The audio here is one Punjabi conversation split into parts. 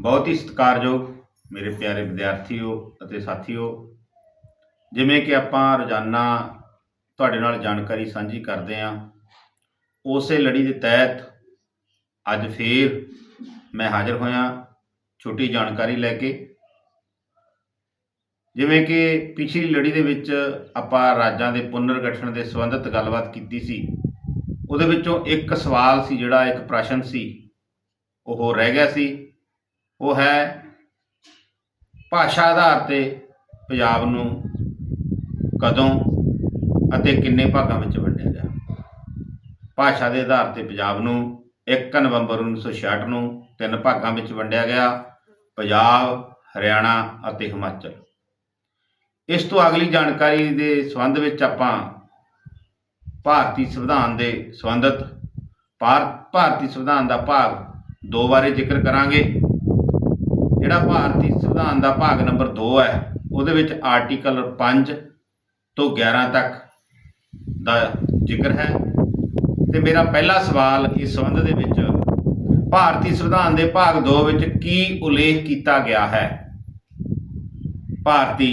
ਬਹੁਤ ਹੀ ਸਤਿਕਾਰਯੋਗ ਮੇਰੇ ਪਿਆਰੇ ਵਿਦਿਆਰਥੀਓ ਅਤੇ ਸਾਥੀਓ। ਜਿਵੇਂ ਕਿ ਆਪਾਂ ਰੋਜ਼ਾਨਾ ਤੁਹਾਡੇ ਨਾਲ ਜਾਣਕਾਰੀ ਸਾਂਝੀ ਕਰਦੇ ਹਾਂ, ਉਸੇ ਲੜੀ ਦੇ ਤਹਿਤ ਅੱਜ ਫੇਰ ਮੈਂ ਹਾਜ਼ਰ ਹੋਇਆ ਛੋਟੀ ਜਾਣਕਾਰੀ ਲੈ ਕੇ। ਜਿਵੇਂ ਕਿ ਪਿਛਲੀ ਲੜੀ ਦੇ ਵਿੱਚ ਆਪਾਂ ਰਾਜਾਂ ਦੇ ਪੁਨਰਗਠਨ ਦੇ ਸੰਬੰਧਿਤ ਗੱਲਬਾਤ ਕੀਤੀ ਸੀ, ਉਹਦੇ ਵਿੱਚੋਂ ਇੱਕ ਸਵਾਲ ਸੀ ਜਿਹੜਾ ਇੱਕ ਪ੍ਰਸ਼ਨ ਸੀ, ਉਹ ਰਹਿ ਗਿਆ ਸੀ। ਉਹ ਹੈ ਭਾਸ਼ਾ ਆਧਾਰ ਤੇ ਪੰਜਾਬ ਨੂੰ ਕਦੋਂ ਅਤੇ ਕਿੰਨੇ ਭਾਗਾਂ ਵਿੱਚ ਵੰਡਿਆ ਗਿਆ। ਭਾਸ਼ਾ ਦੇ ਆਧਾਰ ਤੇ ਪੰਜਾਬ ਨੂੰ 1 ਨਵੰਬਰ 1966 ਨੂੰ ਤਿੰਨ ਭਾਗਾਂ ਵਿੱਚ ਵੰਡਿਆ ਗਿਆ, ਪੰਜਾਬ, ਹਰਿਆਣਾ ਅਤੇ ਹਿਮਾਚਲ। ਇਸ ਤੋਂ ਅਗਲੀ ਜਾਣਕਾਰੀ ਦੇ ਸੰਬੰਧ ਵਿੱਚ ਆਪਾਂ ਭਾਰਤੀ ਸੰਵਿਧਾਨ ਦੇ ਸੰਬੰਧਿਤ ਭਾਰ- ਭਾਰਤੀ ਸੰਵਿਧਾਨ ਦਾ ਭਾਗ ਦੋ ਬਾਰੇ ਜ਼ਿਕਰ ਕਰਾਂਗੇ। ਜਿਹੜਾ ਭਾਰਤੀ ਸੰਵਿਧਾਨ ਦਾ ਭਾਗ ਨੰਬਰ 2 ਹੈ, ਉਹਦੇ ਵਿੱਚ ਆਰਟੀਕਲ 5 ਤੋਂ 11 ਤੱਕ ਦਾ ਜ਼ਿਕਰ ਹੈ। ਤੇ ਮੇਰਾ ਪਹਿਲਾ ਸਵਾਲ ਇਸ ਸੰਬੰਧ ਦੇ ਵਿੱਚ, ਭਾਰਤੀ ਸੰਵਿਧਾਨ ਦੇ ਭਾਗ 2 ਵਿੱਚ ਕੀ ਉਲੇਖ ਕੀਤਾ ਗਿਆ ਹੈ? ਭਾਰਤੀ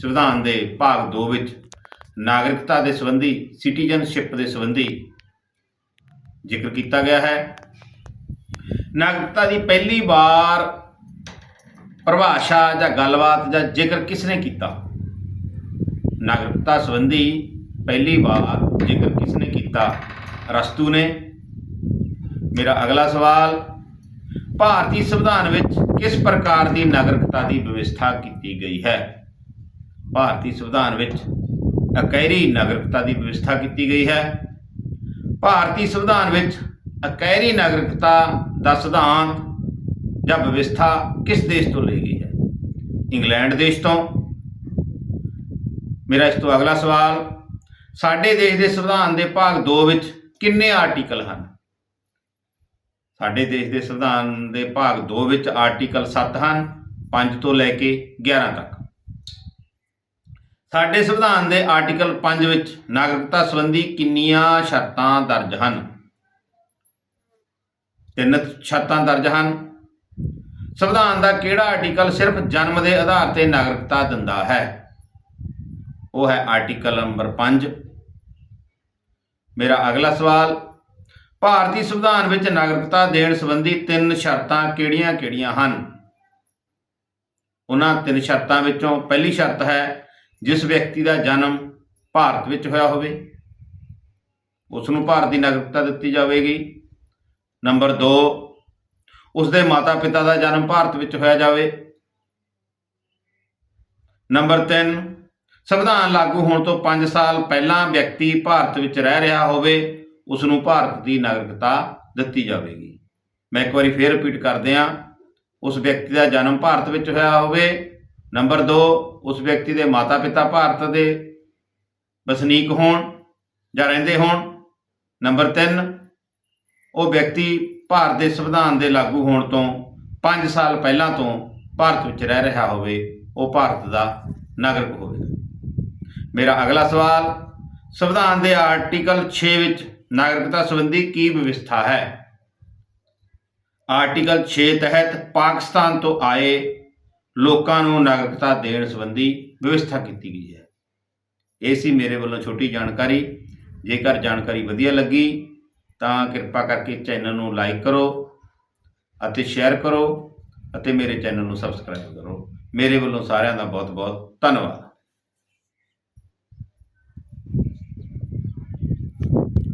ਸੰਵਿਧਾਨ ਦੇ ਭਾਗ 2 ਵਿੱਚ ਨਾਗਰਿਕਤਾ ਦੇ ਸੰਬੰਧੀ ਸਿਟੀਜ਼ਨਸ਼ਿਪ ਦੇ ਸੰਬੰਧੀ ਜ਼ਿਕਰ ਕੀਤਾ ਗਿਆ ਹੈ। ਨਾਗਰਿਕਤਾ ਦੀ ਪਹਿਲੀ ਵਾਰ ਪਰਿਭਾਸ਼ਾ ਜਾਂ ਗੱਲਬਾਤ ਜਾਂ ਜ਼ਿਕਰ ਕਿਸ ਨੇ ਕੀਤਾ? ਨਾਗਰਿਕਤਾ ਸੰਬੰਧੀ ਪਹਿਲੀ ਵਾਰ ਜ਼ਿਕਰ ਕਿਸ ਨੇ ਕੀਤਾ? ਰਸਤੂ ਨੇ। ਮੇਰਾ ਅਗਲਾ ਸਵਾਲ, ਭਾਰਤੀ ਸੰਵਿਧਾਨ ਵਿੱਚ ਕਿਸ ਪ੍ਰਕਾਰ ਦੀ ਨਾਗਰਿਕਤਾ ਦੀ ਵਿਵਸਥਾ ਕੀਤੀ ਗਈ ਹੈ? ਭਾਰਤੀ ਸੰਵਿਧਾਨ ਵਿੱਚ ਅਕੈਰੀ ਨਾਗਰਿਕਤਾ ਦੀ ਵਿਵਸਥਾ ਕੀਤੀ ਗਈ ਹੈ। ਭਾਰਤੀ ਸੰਵਿਧਾਨ ਵਿੱਚ ਅਕੈਰੀ ਨਾਗਰਿਕਤਾ ਦਾ ਸਿਧਾਂਤ ਜਾਂ ਵਿਵਸਥਾ ਕਿਸ ਦੇਸ਼ ਤੋਂ ਲਈ ਗਈ ਹੈ? ਇੰਗਲੈਂਡ ਦੇਸ਼ ਤੋਂ। ਮੇਰਾ ਇਸ ਤੋਂ ਅਗਲਾ ਸਵਾਲ, ਸਾਡੇ ਦੇਸ਼ ਦੇ ਸੰਵਿਧਾਨ ਦੇ ਭਾਗ 2 ਵਿੱਚ ਕਿੰਨੇ ਆਰਟੀਕਲ ਹਨ? ਸਾਡੇ ਦੇਸ਼ ਦੇ ਸੰਵਿਧਾਨ ਦੇ ਭਾਗ 2 ਵਿੱਚ ਆਰਟੀਕਲ 7 ਹਨ 5 ਤੋਂ ਲੈ ਕੇ 11 ਤੱਕ। ਸਾਡੇ ਸੰਵਿਧਾਨ ਦੇ ਆਰਟੀਕਲ 5 ਵਿੱਚ ਨਾਗਰਿਕਤਾ ਸੰਬੰਧੀ ਕਿੰਨੀਆਂ ਸ਼ਰਤਾਂ ਦਰਜ ਹਨ? ਤਿੰਨ ਸ਼ਰਤਾਂ ਦਰਜ ਹਨ। ਸੰਵਿਧਾਨ ਦਾ ਕਿਹੜਾ ਆਰਟੀਕਲ ਸਿਰਫ ਜਨਮ ਦੇ ਆਧਾਰ ਤੇ ਨਾਗਰਿਕਤਾ ਦਿੰਦਾ ਹੈ? ਉਹ ਹੈ ਆਰਟੀਕਲ ਨੰਬਰ 5 ਮੇਰਾ ਅਗਲਾ ਸਵਾਲ, ਭਾਰਤੀ ਸੰਵਿਧਾਨ ਵਿੱਚ ਨਾਗਰਿਕਤਾ ਦੇਣ ਸੰਬੰਧੀ ਤਿੰਨ ਸ਼ਰਤਾਂ ਕਿਹੜੀਆਂ-ਕਿਹੜੀਆਂ ਹਨ? ਉਹਨਾਂ ਤਿੰਨ ਸ਼ਰਤਾਂ ਵਿੱਚੋਂ ਪਹਿਲੀ ਸ਼ਰਤ ਹੈ, ਜਿਸ ਵਿਅਕਤੀ ਦਾ ਜਨਮ ਭਾਰਤ ਵਿੱਚ ਹੋਇਆ ਹੋਵੇ ਉਸ ਨੂੰ ਭਾਰਤ ਦੀ ਨਾਗਰਿਕਤਾ ਦਿੱਤੀ ਜਾਵੇਗੀ। ਨੰਬਰ 2 ਉਸ ਦੇ ਮਾਤਾ-ਪਿਤਾ ਦਾ ਜਨਮ ਭਾਰਤ ਵਿੱਚ ਹੋਇਆ ਜਾਵੇ। ਨੰਬਰ 3 ਸੰਵਿਧਾਨ ਲਾਗੂ ਹੋਣ ਤੋਂ 5 ਸਾਲ ਪਹਿਲਾਂ ਵਿਅਕਤੀ ਭਾਰਤ ਵਿੱਚ ਰਹਿ ਰਿਹਾ ਹੋਵੇ ਉਸ ਨੂੰ ਭਾਰਤ ਦੀ ਨਾਗਰਿਕਤਾ ਦਿੱਤੀ ਜਾਵੇਗੀ। ਮੈਂ ਇੱਕ ਵਾਰੀ ਫੇਰ ਰਿਪੀਟ ਕਰਦੇ ਹਾਂ। ਉਸ ਵਿਅਕਤੀ ਦਾ ਜਨਮ ਭਾਰਤ ਵਿੱਚ ਹੋਇਆ ਹੋਵੇ। ਨੰਬਰ 2 ਉਸ ਵਿਅਕਤੀ ਦੇ ਮਾਤਾ-ਪਿਤਾ ਭਾਰਤ ਦੇ ਵਸਨੀਕ ਹੋਣ ਜਾਂ ਰਹਿੰਦੇ ਹੋਣ। ਨੰਬਰ 3 ਉਹ ਵਿਅਕਤੀ ਭਾਰਤ ਦੇ ਸੰਵਿਧਾਨ ਦੇ ਲਾਗੂ ਹੋਣ ਤੋਂ 5 ਸਾਲ ਪਹਿਲਾਂ ਤੋਂ ਭਾਰਤ ਵਿੱਚ ਰਹਿ ਰਿਹਾ ਹੋਵੇ, ਉਹ ਭਾਰਤ ਦਾ ਨਾਗਰਿਕ ਹੋਵੇਗਾ ਮੇਰਾ ਅਗਲਾ ਸਵਾਲ, ਸੰਵਿਧਾਨ ਦੇ ਆਰਟੀਕਲ 6 ਵਿੱਚ ਨਾਗਰਿਕਤਾ ਸੰਬੰਧੀ ਕੀ ਵਿਵਸਥਾ ਹੈ? ਆਰਟੀਕਲ 6 ਤਹਿਤ ਪਾਕਿਸਤਾਨ ਤੋਂ ਆਏ ਲੋਕਾਂ ਨੂੰ ਨਾਗਰਿਕਤਾ ਦੇਣ ਸੰਬੰਧੀ ਵਿਵਸਥਾ ਕੀਤੀ ਗਈ ਹੈ। ਇਹ ਸੀ ਮੇਰੇ ਵੱਲੋਂ ਛੋਟੀ ਜਾਣਕਾਰੀ। ਜੇਕਰ ਜਾਣਕਾਰੀ ਵਧੀਆ ਲੱਗੀ ਤਾਂ ਕਿਰਪਾ ਕਰਕੇ ਚੈਨਲ ਨੂੰ ਲਾਈਕ ਕਰੋ ਅਤੇ ਸ਼ੇਅਰ ਕਰੋ ਅਤੇ ਮੇਰੇ ਚੈਨਲ ਨੂੰ ਸਬਸਕ੍ਰਾਈਬ ਕਰੋ। ਮੇਰੇ ਵੱਲੋਂ ਸਾਰਿਆਂ ਦਾ ਬਹੁਤ ਬਹੁਤ ਧੰਨਵਾਦ।